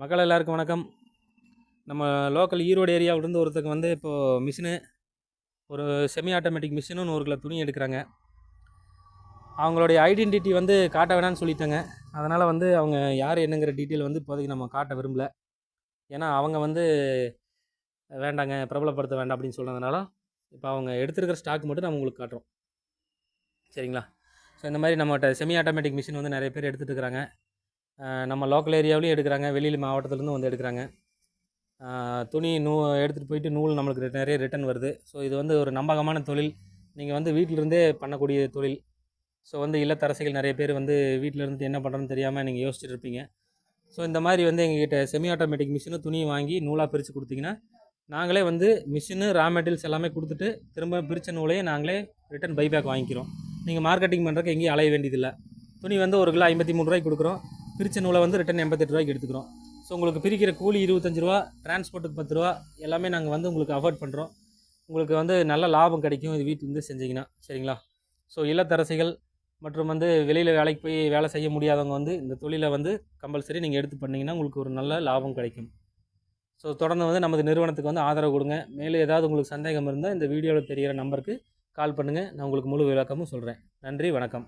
மக்கள் எல்லாருக்கும் வணக்கம். நம்ம லோக்கல் ஈரோடு ஏரியாவிலேருந்து ஒருத்தருக்கு வந்து இப்போது மிஷினு ஒரு செமி ஆட்டோமேட்டிக் மிஷினும் ஒரு கிலோ துணி எடுக்கிறாங்க. அவங்களுடைய ஐடென்டிட்டி வந்து காட்ட வேணாம்னு சொல்லிட்டாங்க. அதனால் வந்து அவங்க யார் என்னங்கிற டீட்டெயில் வந்து இப்போதைக்கு நம்ம காட்ட விரும்பல. ஏன்னா அவங்க வந்து வேண்டாங்க பிரபலப்படுத்த வேண்டாம் அப்படின்னு சொன்னதுனால இப்போ அவங்க எடுத்துருக்கிற ஸ்டாக் மட்டும் நம்ம உங்களுக்கு காட்டுறோம். சரிங்களா? ஸோ இந்த மாதிரி நம்மகிட்ட செமி ஆட்டோமேட்டிக் மிஷின் வந்து நிறைய பேர் எடுத்துகிட்டு இருக்கிறாங்க. நம்ம லோக்கல் ஏரியாவிலையும் எடுக்கிறாங்க. வெளியில் மாவட்டத்துலேருந்து வந்து எடுக்கிறாங்க. துணி நூ எடுத்துகிட்டு போயிட்டு நூல் நம்மளுக்கு நிறைய ரிட்டர்ன் வருது. ஸோ இது வந்து ஒரு நம்பகமான தொழில். நீங்கள் வந்து வீட்டிலிருந்தே பண்ணக்கூடிய தொழில். ஸோ வந்து இல்லத்தரசிகள் நிறைய பேர் வந்து வீட்டில் இருந்து என்ன பண்ணுறதுன்னு தெரியாமல் நீங்கள் யோசிச்சுட்டு இருப்பீங்க. ஸோ இந்த மாதிரி வந்து எங்ககிட்ட செமி ஆட்டோமேட்டிக் மிஷினு துணியை வாங்கி நூலாக பிரித்து கொடுத்தீங்கன்னா நாங்களே வந்து மிஷினு ரா மெட்டீரியல்ஸ் எல்லாமே கொடுத்துட்டு திரும்ப பிரித்த நூலையே நாங்களே ரிட்டன் பைபேக் வாங்கிக்கிறோம். நீங்கள் மார்க்கெட்டிங் பண்ணுறதுக்கு எங்கேயும் அலைய வேண்டியதில்லை. துணி வந்து ஒரு கிலோ ஐம்பத்தி மூணு ரூபாய்க்கு கொடுக்குறோம். பிரித்த நூலை வந்து ரிட்டன் எண்பத்தெட்டு ரூபாய்க்கு எடுத்துக்கிறோம். ஸோ உங்களுக்கு பிரிக்கிற கூலி இருபத்தஞ்சு ரூபா டிரான்ஸ்போர்ட்டுக்கு பத்து ரூபா எல்லாமே நாங்கள் வந்து உங்களுக்கு அஃபோர்ட் பண்ணுறோம் உங்களுக்கு வந்து நல்ல லாபம் கிடைக்கும் இது வீட்டிலேருந்து செஞ்சீங்கன்னா. சரிங்களா? ஸோ இல்லத்தரசிகள் மற்றும் வந்து வெளியில் வேலைக்கு போய் வேலை செய்ய முடியாதவங்க வந்து இந்த தொழிலை வந்து கம்பல்சரி நீங்கள் எடுத்து பண்ணிங்கன்னா உங்களுக்கு ஒரு நல்ல லாபம் கிடைக்கும். ஸோ தொடர்ந்து வந்து நமது நிறுவனத்துக்கு வந்து ஆதரவு கொடுங்க. மேலும் ஏதாவது உங்களுக்கு சந்தேகம் இருந்தால் இந்த வீடியோவில் தெரிகிற நம்பருக்கு கால் பண்ணுங்கள் நான் உங்களுக்கு முழு விளக்கமும் சொல்கிறேன் நன்றி வணக்கம்.